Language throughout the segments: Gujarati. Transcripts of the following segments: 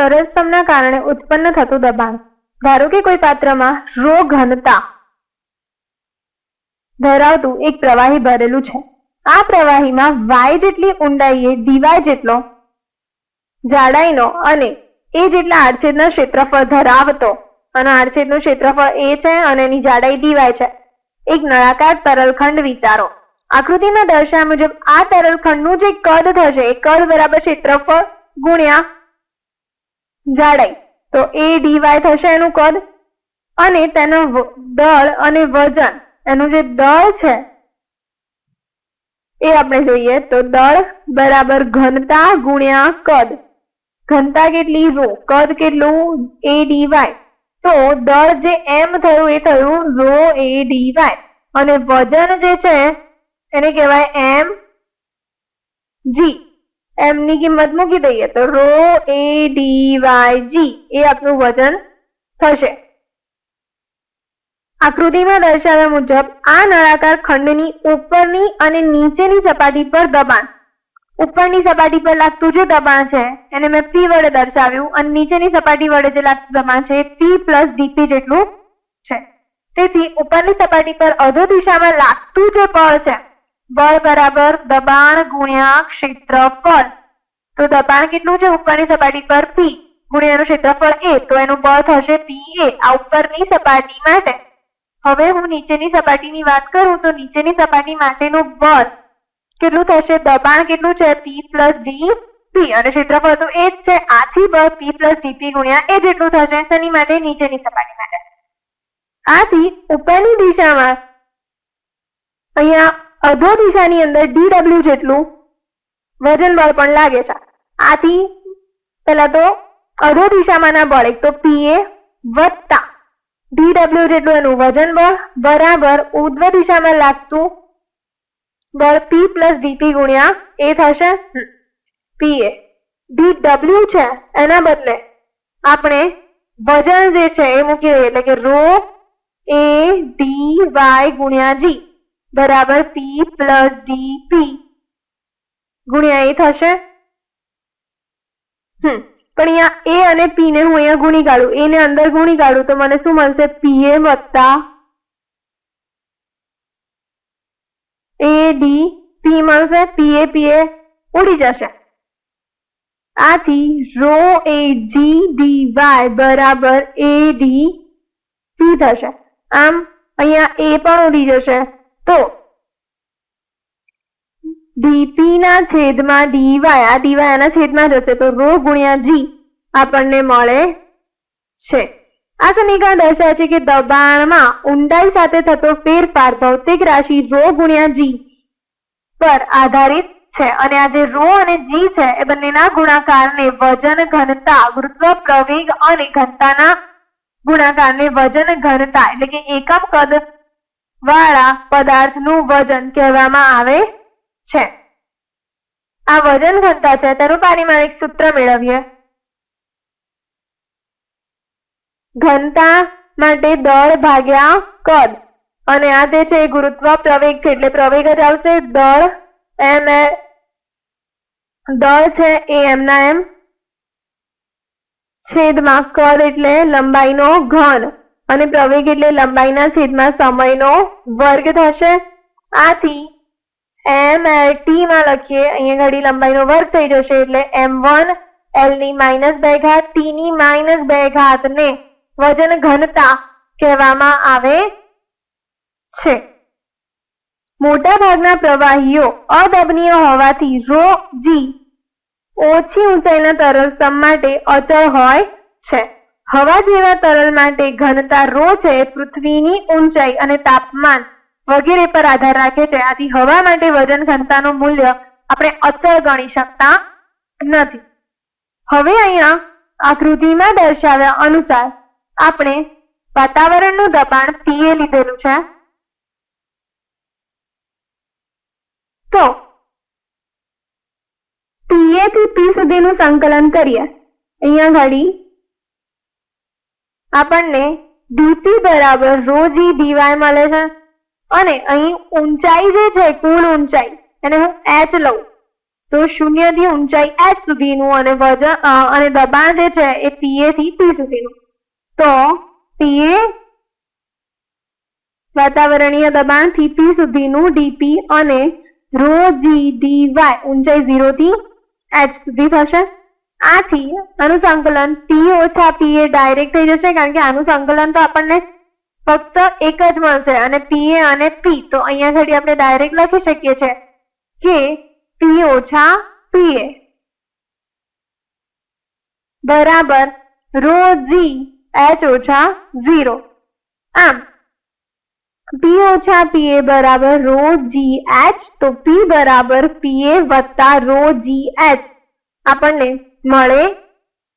તરસ્તમના કારણે ઉત્પન્ન થતું દબાણ. ધારો કે કોઈ પાત્રમાં રો ઘનતા ધરાવતું એક પ્રવાહી ભરેલું છે. આ પ્રવાહીમાં વાય જેટલી ઊંડાઈએ ડીવાય જેટલો જાડાઈનો અને એ જેટલા આડછેદના ક્ષેત્રફળ ધરાવતો. અને આડછેદનું ક્ષેત્રફળ એ છે અને એની જાડાઈ ડીવાય છે. એક નળાકાર તરલખંડ વિચારો. આકૃતિમાં દર્શાવ્યા મુજબ આ તરલખંડનું જે કદ થશે, એ કદ બરાબર ક્ષેત્રફળ ગુણ્યા જાડાઈ. તો એ ડીવાય થશે એનું કદ અને તેનો દળ અને વજન. એનું જે દળ છે, એ આપણે જોઈએ તો દળ બરાબર ઘનતા ગુણ્યા કદ. ઘનતા કેટલી? રો. કદ કેટલું? એ ડીવાય તો દળ જે એમ થયું, એ થયું રો એ ડીવાય અને વજન જે છે, એને કહેવાય એમ જી. એમ ની કિંમત મૂકી દઈએ તો રો, એ ડીવાય જી, એ આપણું વજન થશે. આકૃતિમાં દર્શાવ્યા મુજબ આ નળાકાર ખંડની ઉપરની અને નીચેની સપાટી પર દબાણ. ઉપરની સપાટી પર લાગતું જે દબાણ છે, એને મેં પી વડે દર્શાવ્યું અને નીચેની સપાટી વડે જે લાગતું દબાણ છે પી પ્લસ ડીપી જેટલું છે. તેથી ઉપરની સપાટી પર અધો દિશામાં લાગતું જે બળ છે બળ બરાબર દબાણ ગુણ્યા ક્ષેત્રફળ. તો દબાણ કેટલું છે? ઉપરની સપાટી પર પી ગુણ્યા એનું ક્ષેત્રફળ એ, તો એનું બળ થશે પી એ આ ઉપરની સપાટી માટે. હવે હું નીચેની સપાટીની વાત કરું, તો નીચેની સપાટી માટેનું બળ કેટલું થશે? દબાણ કેટલું છે? પી પ્લસ ડી પી અને ક્ષેત્રફળ તો એ જ છે. આથી બળ પી પ્લસ ડીપી ગુણ્યા એ જેટલું થશે શેની માટે નીચેની સપાટી માટે. આથી ઉપરની દિશામાં અહીંયા અધો દિશાની અંદર ડીડબલ્યુ જેટલું વજન બળ પણ લાગે છે. આથી પહેલા તો અધો દિશામાંના બળ એક તો પીએ વત્તા ડીડબલ્યુ જેટલું એનું વજન બળ બરાબર ઉર્ધ્વ દિશામાં લાગતું બળ પી પ્લસ ડીપી ગુણ્યા એ થશે. પીએ ડીડબલ્યુ છે એના બદલે આપણે વજન જે છે એ મૂકી દઈએ એટલે કે રો એ ડી વાય ગુણ્યા જી બરાબર પી પ્લસ ડી પી ગુણ્યા એ થશે? હમ. પણ અહીંયા એ અને પી ને હું અહીંયા ગુણી કાઢું. એ ને અંદર ગુણી કાઢું તો મને શું મળશે? પી એ વત્તા એ ડી પી મળશે. પી પીએ ઉડી જશે. આથી rho A G D Y બરાબર એ ડી પી થશે. આમ અહીંયા એ પણ ઉડી જશે. તો ડીપી ના છેદમાં ડીવાય આ ડીવાય આના છેદમાં જશે તો રો ગુણ્યા જી આપણને મળે છે. આ સમીકરણ દર્શાવે છે કે દબાણમાં ઊંડાઈ સાથે થતો ફેરફાર ભૌતિક રાશિ રો ગુણ્યા જી પર આધારિત છે. અને આ જે રો અને જી છે, એ બંનેના ગુણાકારને વજન, ઘનતા, ગુરુત્વ, પ્રવેગ અને ઘનતાના ગુણાકારને વજન, ઘનતા એટલે કે એકમ કદ વાળા પદાર્થનું વજન કહેવામાં આવે છે. આ વજન ઘનતા છે. તેનું પારિમાણિક સૂત્ર મેળવીએ. ઘનતા માટે દળ ભાગ્યા કદ. અને આ જે છે એ ગુરુત્વ પ્રવેગ છે. એટલે પ્રવેગ જ આવશે દળ એમ એ દળ છે એ એમના એમ છેદમાં કદ એટલે લંબાઈનો ઘન. અને પ્રવેગ એટલે લંબાઈના છેદમાં સમયનો વર્ગ થશે. આથી એમ એલ ટી માં લખીએ, અહીંયા ઘડી લંબાઈનો વર્ગ થઈ જશે એટલે એમ વન એલની માઇનસ બે ઘાત ટી ની માઇનસ બે ઘાત ને વજન ઘનતા કહેવામાં આવે છે. મોટા ભાગના પ્રવાહીઓ અદબનીય હોવાથી રો જી ઓછી ઊંચાઈના તરલ માટે અચળ હોય છે. હવા જેવા તરલ માટે ઘનતા રો છે પૃથ્વીની ઊંચાઈ અને તાપમાન વગેરે પર આધાર રાખે છે. આથી હવા માટે વજન ઘનતાનું મૂલ્ય આપણે અચળ ગણી શકતા નથી. હવે અહીંયા આકૃતિમાં દર્શાવ્યા અનુસાર આપણે વાતાવરણનું દબાણ પીએ લીધેલું છે. તો પીએ થી પી સુધીનું સંકલન કરીએ. અહીંયા ઘડી આપણને ડીપી બરાબર રો જી ડીવાય મળે છે. અને અહીં ઊંચાઈ જે છે, કુલ ઊંચાઈ, એને હું એચ લઉં. તો શૂન્યથી ઊંચાઈ h સુધીનું અને વજન અને દબાણ જે છે, એ પીએ થી પી સુધીનું. તો પીએ વાતાવરણીય દબાણથી પી સુધીનું ડીપી અને જી ડી વાય ઊંચાઈ ઝીરો થી એચ સુધી થશે. આથી આનું સંકલન પી ઓછા પી એ ડાયરેક્ટ થઈ જશે કારણ કે આનું સંકલન તો આપણને ફક્ત એક જ મળશે અને પી એ અને પી તો અહીંયા ઘડી આપણે ડાયરેક્ટ લખી શકીએ છીએ કે પી ઓછા પી એ બરાબર રો જી એચ ઓછા ઝીરો આમ પી ઓછા પી એ બરાબર રો જી એચ તો પી બરાબર પી એ વત્તા રો જી એચ આપણને મળે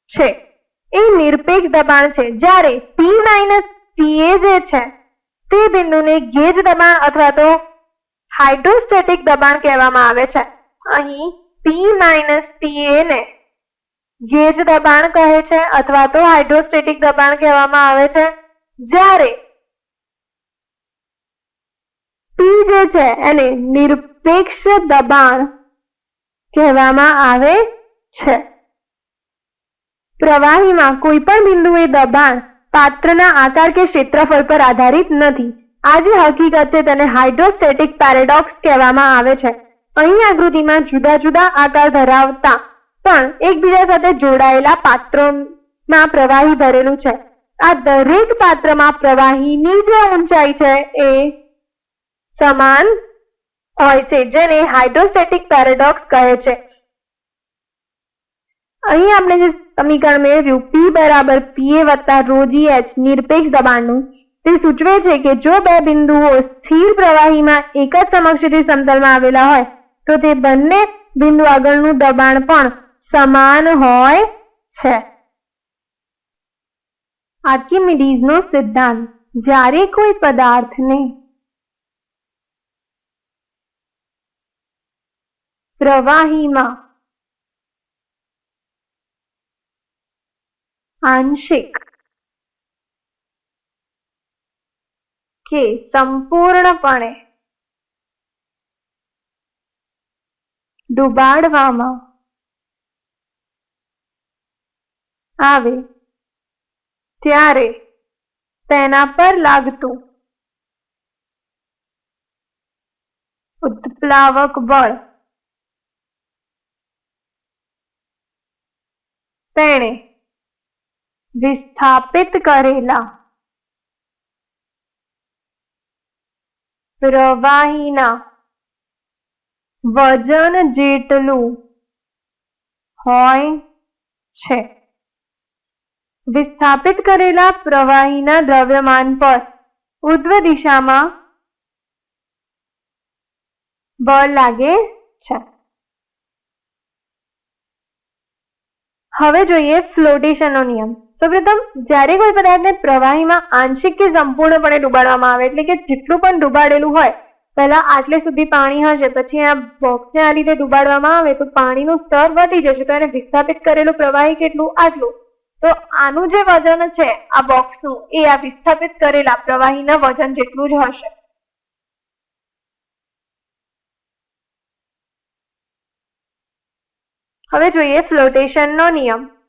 છે. એ નિરપેક્ષ દબાણ છે. જ્યારે પી માઇનસ પીએ જે છે, તે બિંદુને ગેજ દબાણ અથવા તો હાઇડ્રોસ્ટેટિક દબાણ કહેવામાં આવે છે. અહીં પી માઇનસ પીએ ને ગેજ દબાણ કહે છે અથવા તો હાઇડ્રોસ્ટેટિક દબાણ કહેવામાં આવે છે. જ્યારે પી જે છે, એને નિરપેક્ષ દબાણ કહેવામાં આવે છે. પ્રવાહીમાં કોઈ પણ બિંદુએ દબાણ પાત્રના આકાર કે ક્ષેત્રફળ પર આધારિત નથી. આ જે હકીકત તેને હાઇડ્રોસ્ટેટિક પેરેડોક્સ કહેવામાં આવે છે. અહીં આકૃતિમાં જુદા જુદા આકાર ધરાવતા પણ એકબીજા સાથે જોડાયેલા પાત્રોમાં પ્રવાહી ભરેલું છે. આ દરેક પાત્રમાં પ્રવાહીની જે ઊંચાઈ છે એ સમાન હોય છે, જેને હાઇડ્રોસ્ટેટિક પેરેડોક્સ કહે છે. અહીં આપણે જે સમીકરણ મેળવ્યું પી બરાબર પીએ વત્તા રોજી એચ નિરપેક્ષ દબાણનું, તે સૂચવે છે કે જો બે બિંદુઓ સ્થિર પ્રવાહીમાં એક જ સમક્ષથી સમતલમાં આવેલા હોય, તો તે બંને બિંદુ આગળનું દબાણ પણ સમાન હોય છે. આર્કિમિડીઝનો સિદ્ધાંત, જ્યારે કોઈ પદાર્થને પ્રવાહીમાં આંશિક. કે સંપૂર્ણપણે ડૂબાડવામાં આવે ત્યારે તેના પર લાગતું ઉત્પ્લાવક બળ તેણે વિસ્થાપિત કરેલા. પ્રવાહીના વજન જેટલું હોય છે. વિસ્થાપિત કરેલા પ્રવાહીના દ્રવ્યમાન પર ઉદ્વ દિશામાં બળ લાગે છે. હવે જોઈએ ફ્લોટેશનનો નિયમ. સૌપ્રથમ, જ્યારે કોઈ પદાર્થને પ્રવાહીમાં આંશિક કે સંપૂર્ણપણે ડુબાડવામાં આવે, એટલે કે જેટલું પણ ડુબાડેલું હોય, પહેલા આટલે સુધી પાણી હશે, પછી આ બોક્સને આ રીતે ડુબાડવામાં આવે, તો પાણીનું સ્તર વધી જશે, તો એને વિસ્થાપિત કરેલું પ્રવાહી કેટલું? આટલું. તો આનું જે વજન છે, આ બોક્સનું એ આ વિસ્થાપિત કરેલા પ્રવાહીના વજન જેટલું જ હશે. હવે જોઈએ ફ્લોટેશનનો નિયમ.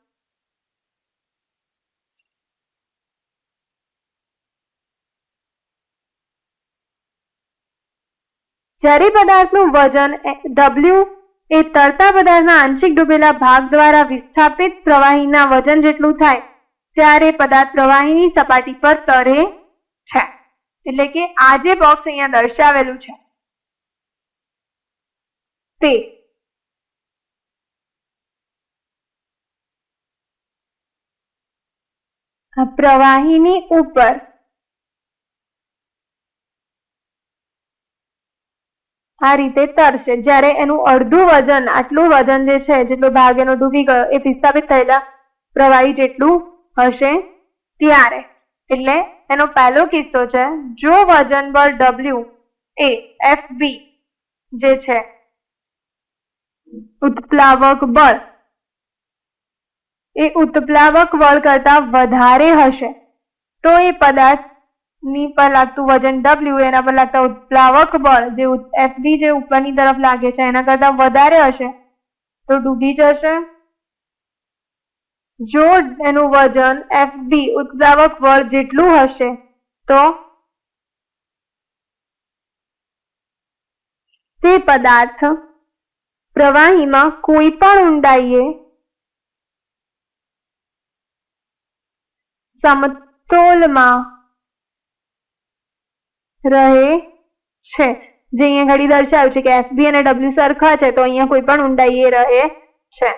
જ્યારે પદાર્થનું વજન ડબલ્યુ એ તરતા પદાર્થના આંશિક ડૂબેલા ભાગ દ્વારા વિસ્થાપિત પ્રવાહીના વજન જેટલું થાય, ત્યારે પદાર્થ પ્રવાહીની સપાટી પર તરે છે. એટલે કે આ જે બોક્સ અહીંયા દર્શાવેલું છે. તે પ્રવાહીની ઉપર આ રીતે તરશે. જ્યારે એનું અડધું વજન, આટલું વજન જે છે, જેટલો ભાગ એનો ડૂબી ગયો, એ વિસ્થાપિત થયેલા પ્રવાહી જેટલું હશે ત્યારે. એટલે એનો પહેલો કિસ્સો છે, જો વજન બળ ડબલ્યુ એ એફ બી જે છે, ઉત્પ્લાવક બળ, એ ઉત્પ્લાવક બળ કરતા વધારે હશે, તો એ પદાર્થ ની પર લાગતું વજન ડબલ્યુ એના પર લાગતા ઉત્પ્લાવક બળ જે એફડી જે ઉપરની તરફ લાગે છે, એના કરતા વધારે હશે, તો ડૂબી જશે. જો એનું વજન એફડી ઉત્પ્લાવક બળ જેટલું હશે, તો તે પદાર્થ પ્રવાહીમાં કોઈ પણ ઊંડાઈએ સમતોલમાં રહે છે. જે અહીંયા ઘડી દર્શાવ્યું છે કે એફબી અને ડબલ્યુ સરખા છે, તો અહીંયા કોઈ પણ ઊંડાઈએ રહે છે.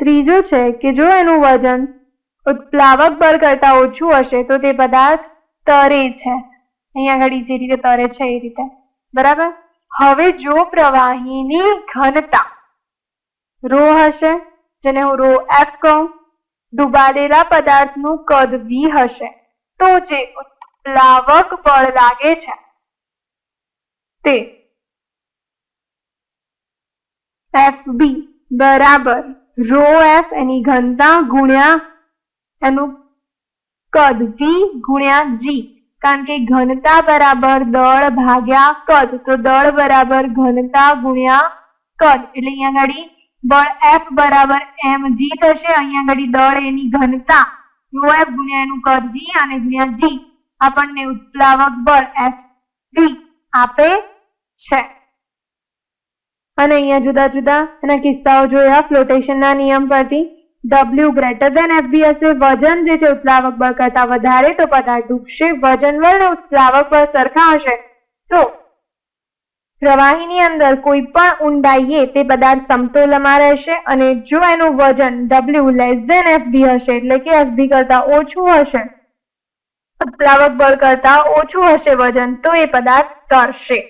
ત્રીજું છે કે જો એનું વજન ઉત્પ્લાવક બળ કરતા ઓછું હશે, તો તે પદાર્થ તરે છે. અહીંયા ઘડી જે રીતે તરે છે, એ રીતે. બરાબર? હવે જો પ્રવાહીની ઘનતા રો હશે, જેને હું રો એફ કહું ડુબાડેલા પદાર્થનું કદ વી હશે, તો જે ઉત્પ્લાવક બળ લાગે છે તે એફ બી બરાબર રો એફ એની ઘનતા ગુણ્યા એનું કદ વી ગુણ્યા જી કારણ કે ઘનતા બરાબર દળ ભાગ્યા કદ, તો દળ બરાબર ઘનતા ગુણ્યા કદ. એટલે અહીંયા આગળ બળ એફ બરાબર એમ જી થશે. અહીંયા ઘડી દળ એની ઘનતા યુ એફ ગુણ્યા એનું કદ વી અને ગુણ્યા જી આપણને ઉત્પ્લાવક બળ એફ વી આપે છે. અને અહીંયા જુદા જુદા એના કિસ્સાઓ જોયા. ફ્લોટેશનના નિયમ પરથી ડબલ્યુ ગ્રેટર દેન એફબી હશે વજન જે છે ઉત્પ્લાવક બળ કરતા વધારે, તો પદાર્થ ડૂબશે. વજન વર્ણ ઉત્પ્લાવક બળ સરખા હશે. તો પ્રવાહીની અંદર કોઈ પણ ઊંડાઈએ તે પદાર્થ સમતોલમાં રહેશે અને જો એનું વજન ડબલ્યુ લેસ ધેન એફબી હશે, એટલે કે એફબી કરતા ઓછું હશે પ્લાવક બળ કરતા ઓછું હશે વજન, તો એ પદાર્થ તરશે.